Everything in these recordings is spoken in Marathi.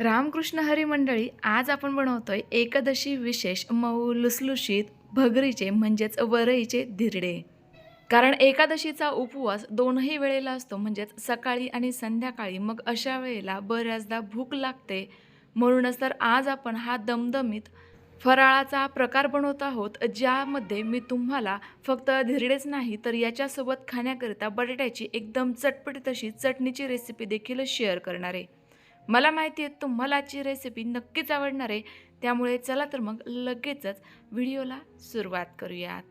रामकृष्ण हरी मंडळी आज आपण बनवतोय एकादशी विशेष मऊ लुसलुशीत भगरीचे म्हणजेच वरईचे धिरडे. कारण एकादशीचा उपवास दोनही वेळेला असतो म्हणजेच सकाळी आणि संध्याकाळी. मग अशा वेळेला बऱ्याचदा भूक लागते. म्हणूनच तर आज आपण हा दमदमीत फराळाचा प्रकार बनवत आहोत ज्यामध्ये मी तुम्हाला फक्त धिरडेच नाही तर याच्यासोबत खाण्याकरिता बटाट्याची एकदम चटपटीत अशी चटणीची रेसिपी देखील शेअर करणार आहे. मला माहिती आहे तुम्हाला आजची रेसिपी नक्कीच आवडणार आहे त्यामुळे चला तर मग लगेचच व्हिडिओला सुरुवात करूयात.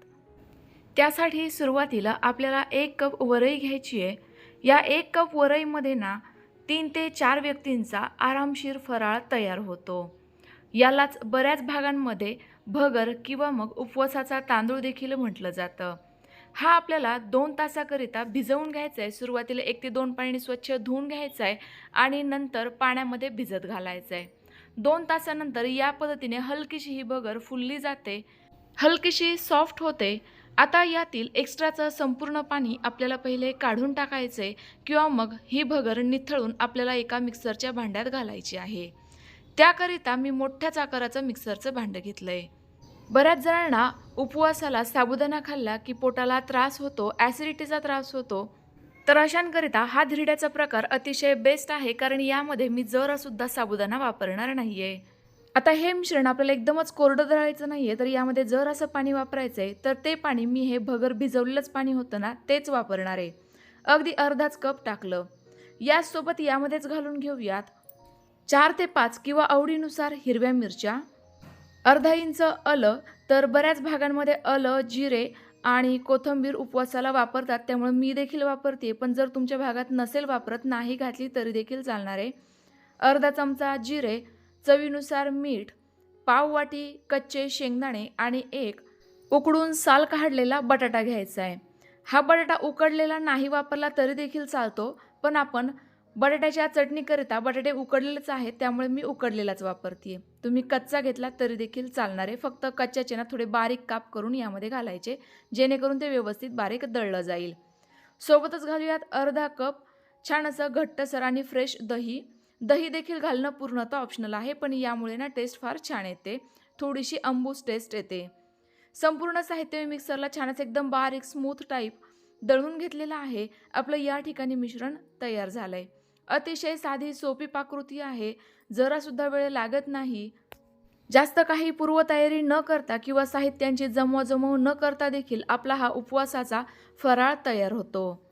त्यासाठी सुरुवातीला आपल्याला एक कप वरई घ्यायची आहे. या एक कप वरईमध्ये ना तीन ते चार व्यक्तींचा आरामशीर फराळ तयार होतो. यालाच बऱ्याच भागांमध्ये भगर किंवा मग उपवासाचा तांदूळ देखील म्हटलं जातं. हा आपल्याला दोन तासाकरिता भिजवून घ्यायचा आहे. सुरुवातीला एक ते दोन पाणी स्वच्छ धुवून घ्यायचं आहे आणि नंतर पाण्यामध्ये भिजत घालायचं आहे. दोन तासानंतर या पद्धतीने हलकीशी ही भगर फुलली जाते. हलकीशी सॉफ्ट होते. आता यातील एक्स्ट्राचं संपूर्ण पाणी आपल्याला पहिले काढून टाकायचं आहे किंवा मग ही भगर निथळून आपल्याला एका मिक्सरच्या भांड्यात घालायची आहे. त्याकरिता मी मोठ्याच आकाराचं मिक्सरचं भांडं घेतलं आहे बऱ्याच जणांना उपवासाला साबुदाणा खाल्ला की पोटाला त्रास होतो ॲसिडिटीचा त्रास होतो. तर अशांकरिता हा धिरड्याचा प्रकार अतिशय बेस्ट आहे कारण यामध्ये मी जरासुद्धा साबुदाणा वापरणार नाही आहे आता हे मिश्रण आपल्याला एकदमच कोरडं दळायचं नाही आहे तर यामध्ये जर असं पाणी वापरायचं आहे तर ते पाणी मी हे भगर भिजवलेलंच पाणी होतं ना तेच वापरणार. आहे अगदी अर्धाच कप टाकलं. याचसोबत यामध्येच घालून घेऊयात चार ते पाच किंवा आवडीनुसार हिरव्या मिरच्या अर्धा इंच आलं तर बऱ्याच भागांमध्ये अलं जिरे आणि कोथिंबीर उपवासाला वापरतात. त्यामुळे मी देखील वापरते पण जर तुमच्या भागात नसेल वापरत नाही घातली तरी देखील चालणार आहे. अर्धा चमचा जिरे चवीनुसार मीठ पाव वाटी कच्चे शेंगदाणे आणि एक उकडून साल काढलेला बटाटा घ्यायचा आहे. हा बटाटा उकडलेला नाही वापरला तरी देखील चालतो. पण आपण बटाट्याच्या चटणीकरिता बटाटे उकडलेलेच आहेत त्यामुळे मी उकडलेलाच वापरते तुम्ही कच्चा घेतला तरी देखील चालणार. आहे फक्त कच्च्याचे ना थोडे बारीक काप करून यामध्ये घालायचे जेणेकरून ते व्यवस्थित बारीक दळलं जाईल. सोबतच घालूयात अर्धा कप छान असं घट्टसर आणि फ्रेश दही. दही देखील घालणं पूर्णतः ऑप्शनल आहे पण यामुळे ना टेस्ट फार छान येते. थोडीशी अंबूस टेस्ट येते. संपूर्ण साहित्य मी मिक्सरला छानच एकदम बारीक स्मूथ टाईप दळून घेतलेलं आहे. आपलं या ठिकाणी मिश्रण तयार झालं आहे अतिशय साधी सोपी पाकृती आहे. जरासुद्धा वेळ लागत नाही. जास्त काही पूर्वतयारी न करता किंवा साहित्यांची जमवाजमव न करता देखील आपला हा उपवासाचा फराळ तयार होतो.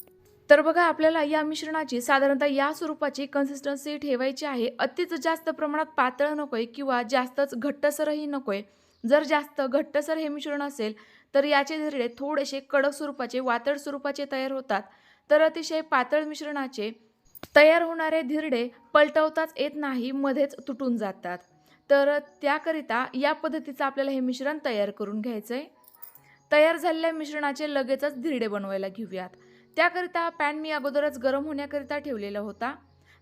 तर बघा आपल्याला या मिश्रणाची साधारणतः या स्वरूपाची कन्सिस्टन्सी ठेवायची आहे. अतिच जास्त प्रमाणात पातळ नकोय किंवा जास्तच घट्टसरही नकोय. जर जास्त घट्टसर हे मिश्रण असेल तर याचे धरडे थोडेसे कडक स्वरूपाचे वातड स्वरूपाचे तयार होतात. तर अतिशय पातळ मिश्रणाचे तयार होणारे धिरडे पलटवताच येत नाही मध्येच तुटून जातात. तर त्याकरिता या पद्धतीचं आपल्याला हे मिश्रण तयार करून घ्यायचं आहे तयार झालेल्या मिश्रणाचे लगेचच धिरडे बनवायला घेऊयात. त्याकरिता पॅन मी अगोदरच गरम होण्याकरिता ठेवलेला होता.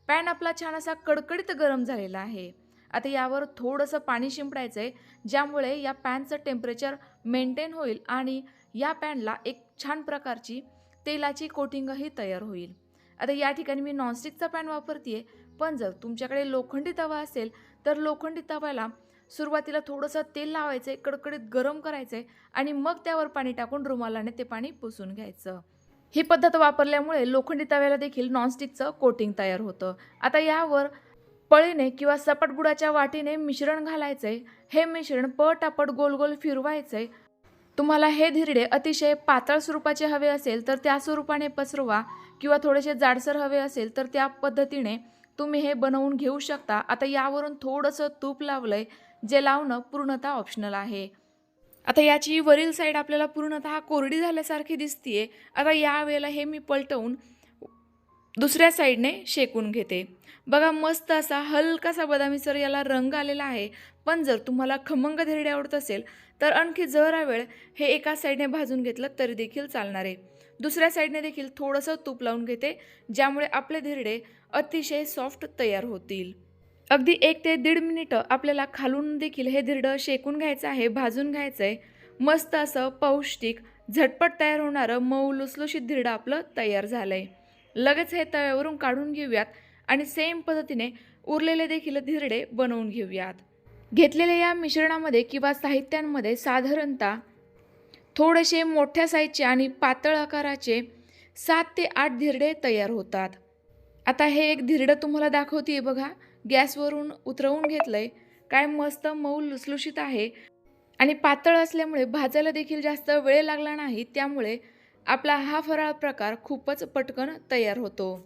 पॅन आपला छान असा कडकडीत गरम झालेला आहे. आता यावर थोडंसं पाणी शिंपडायचं आहे ज्यामुळे या पॅनचं टेम्परेचर मेंटेन होईल आणि या पॅनला एक छान प्रकारची तेलाची कोटिंगही तयार होईल. आता या ठिकाणी मी नॉनस्टिकचा पॅन वापरते पण जर तुमच्याकडे लोखंडी तवा असेल तर लोखंडी तव्याला सुरुवातीला थोडंसं तेल लावायचं आहे कडकडीत गरम करायचं आहे आणि मग त्यावर पाणी टाकून रुमालाने ते पाणी पुसून घ्यायचं. ही पद्धत वापरल्यामुळे लोखंडी तव्याला देखील नॉनस्टिकचं कोटिंग तयार होतं. आता यावर पळीने किंवा सपाटबुडाच्या वाटीने मिश्रण घालायचं आहे हे मिश्रण पटापट गोल गोल फिरवायचं आहे तुम्हाला हे धिरडे अतिशय पातळ स्वरूपाचे हवे असेल तर त्या स्वरूपाने पसरवा. किंवा थोडेसे जाडसर हवे असेल तर त्या पद्धतीने तुम्ही हे बनवून घेऊ शकता. आता यावरून थोडंसं तूप लावलंय जे लावणं पूर्णतः ऑप्शनल आहे. आता याची वरील साईड आपल्याला पूर्णतः कोरडी झाल्यासारखी दिसतीये. आता या वेळेला हे मी पलटवून दुसऱ्या साईडने शेकून घेते. बघा मस्त असा हलकासा बदामीसर याला रंग आलेला आहे. पण जर तुम्हाला खमंग धिरडे आवडत असेल तर आणखी जरा वेळ हे एका साईडने भाजून घेतलं तरी देखील चालणार आहे. दुसऱ्या साईडने देखील थोडंसं तूप लावून घेते ज्यामुळे आपले धिरडे अतिशय सॉफ्ट तयार होतील. अगदी एक ते दीड मिनिटं आपल्याला खालून देखील हे धिरडं शेकून घ्यायचं आहे भाजून घ्यायचं आहे मस्त असं पौष्टिक झटपट तयार होणारं मऊ लुसलुशीत धिरडं आपलं तयार झालं आहे लगेच हे तव्यावरून काढून घेऊयात आणि सेम पद्धतीने उरलेले देखील धिरडे बनवून घेऊयात. घेतलेल्या या मिश्रणामध्ये किंवा साहित्यांमध्ये साधारणतः थोडेसे मोठ्या साईजचे आणि पातळ आकाराचे सात ते आठ धिरडे तयार होतात. आता हे एक धिरडं तुम्हाला दाखवते बघा. गॅसवरून उतरवून घेतलंय. काय मस्त मऊ लुसलुशीत आहे. आणि पातळ असल्यामुळे भाजायला देखील जास्त वेळ लागला नाही. त्यामुळे आपला हा फराळ प्रकार खूपच पटकन तयार होतो.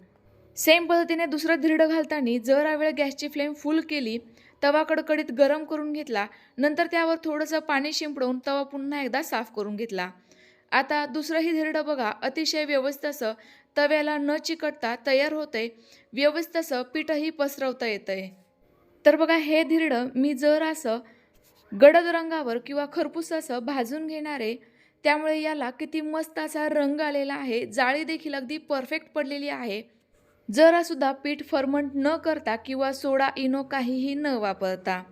सेम पद्धतीने दुसरं धिरडं घालताना जरा वेळ गॅसची फ्लेम फुल केली तवा कडकडीत गरम करून घेतला. नंतर त्यावर थोडंसं पाणी शिंपडून तवा पुन्हा एकदा साफ करून घेतला. आता दुसरंही धिरडं बघा. अतिशय व्यवस्थित असं तव्याला न चिकटता तयार होतंय. व्यवस्थित असं पीठही पसरवता येतंय. तर बघा हे धिरडं मी जर असं गडद रंगावर किंवा खरपूस असं भाजून घेणारे त्यामुळे याला किती मस्त असा रंग आलेला आहे. जाळी देखील अगदी परफेक्ट पडलेली आहे. जरा सुद्धा पीठ फर्मंट न करता किंवा सोडा इनो काहीही न वापरता.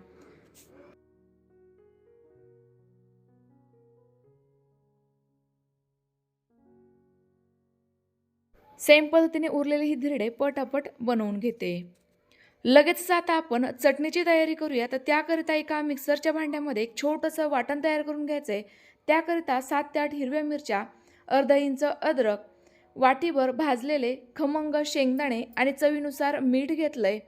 सेम पद्धतीने उरलेले ही धिरडे पटापट बनवून घेते. लगेच आता आपण चटणीची तयारी करूया. तर त्याकरिता एका मिक्सरच्या भांड्यामध्ये एक छोटंसं वाटण तयार करून घ्यायचं आहे त्याकरिता सात ते आठ हिरव्या मिरच्या अर्धा इंच अद्रक वाटीभर भाजलेले खमंग शेंगदाणे आणि चवीनुसार मीठ घेतलंय.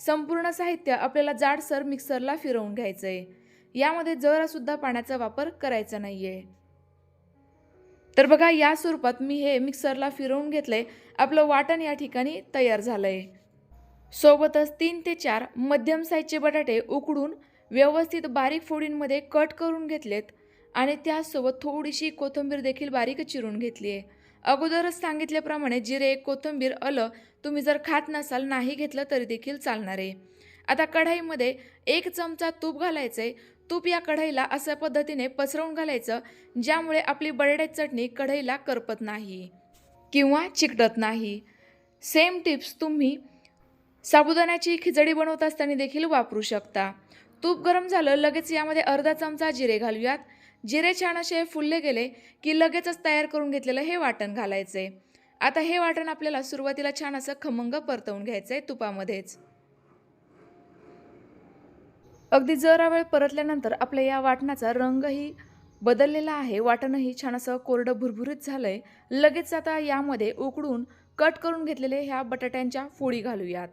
संपूर्ण साहित्य आपल्याला जाडसर मिक्सरला फिरवून घ्यायचं आहे यामध्ये जरासुद्धा पाण्याचा वापर करायचा नाही आहे तर बघा या स्वरूपात मी हे मिक्सरला फिरवून घेतलंय. आपलं वाटण या ठिकाणी तयार झालं आहे सोबतच तीन ते चार मध्यम साईजचे बटाटे उकडून व्यवस्थित बारीक फोडींमध्ये कट करून घेतलेत आणि त्यासोबत थोडीशी कोथिंबीर देखील बारीक चिरून घेतली आहे अगोदरच सांगितल्याप्रमाणे जिरे कोथिंबीर आलं तुम्ही जर खात नसाल नाही घेतलं तरी देखील चालणार आहे. आता कढाईमध्ये एक चमचा तूप घालायचं आहे तूप या कढईला अशा पद्धतीने पसरवून घालायचं ज्यामुळे आपली बटाट्याची चटणी कढईला करपत नाही किंवा चिकटत नाही. सेम टिप्स तुम्ही साबुदाण्याची खिचडी बनवत असताना देखील वापरू शकता. तूप गरम झालं लगेच यामध्ये अर्धा चमचा जिरे घालूयात. जिरे छान असे फुलले गेले की लगेचच तयार करून घेतलेलं हे वाटण घालायचं. आहे आता हे वाटण आपल्याला सुरुवातीला छान असं खमंग परतवून घ्यायचं आहे तुपामध्येच. अगदी जरा वेळ परतल्यानंतर आपल्या या वाटणाचा रंगही बदललेला आहे. वाटणही छान असं कोरडं भुरभुरीत झालं आहे लगेच आता यामध्ये उकडून कट करून घेतलेले ह्या बटाट्यांच्या फोडी घालूयात.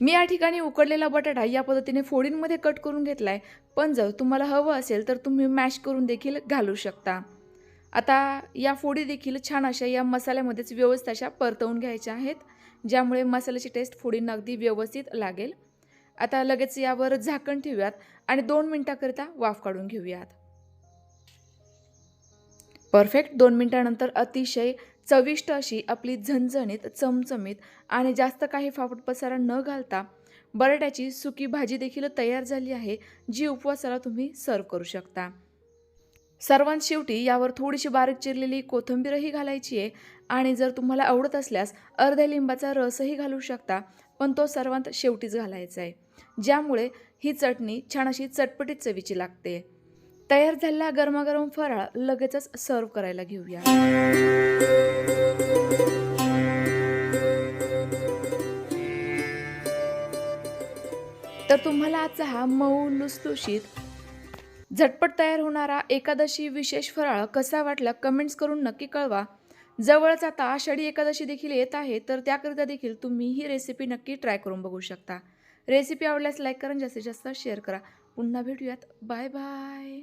मी या ठिकाणी उकडलेला बटाटा या पद्धतीने फोडींमध्ये कट करून घेतला आहे पण जर तुम्हाला हवं असेल तर तुम्ही मॅश करून देखील घालू शकता. आता या फोडी देखील छान अशा या मसाल्यामध्येच व्यवस्थित अशा परतवून घ्यायच्या आहेत ज्यामुळे मसाल्याची टेस्ट फोडींना अगदी व्यवस्थित लागेल. आता लगेच यावर झाकण ठेवूयात आणि दोन मिनटाकरिता वाफ काढून घेऊयात. परफेक्ट दोन मिनटानंतर अतिशय चविष्ट अशी आपली झणझणीत चमचमीत आणि जास्त काही फापट पसारा न घालता बटाट्याची सुकी भाजी देखील तयार झाली आहे जी उपवासाला तुम्ही सर्व करू शकता. सर्वांत शेवटी यावर थोडीशी बारीक चिरलेली कोथिंबीरही घालायची आहे आणि जर तुम्हाला आवडत असल्यास अर्ध्या लिंबाचा रसही घालू शकता पण तो सर्वांत शेवटीच घालायचा आहे. ज्यामुळे ही चटणी छान अशी चटपटीत चवीची लागते. तयार झालेला गरमागरम फराळ लगेचच सर्व करायला घेऊया. तर तुम्हाला आजचा हा मऊ लुसलुशीत झटपट तयार होणारा एकादशी विशेष फराळ कसा वाटला कमेंट्स करून नक्की कळवा. जवळच आता आषाढी एकादशी देखील येत आहे तर त्याकरिता देखील तुम्ही ही रेसिपी नक्की ट्राय करून बघू शकता. रेसिपी आवडल्यास लाईक करा जास्तीत जास्त शेअर करा. पुन्हा भेटूयात. Bye bye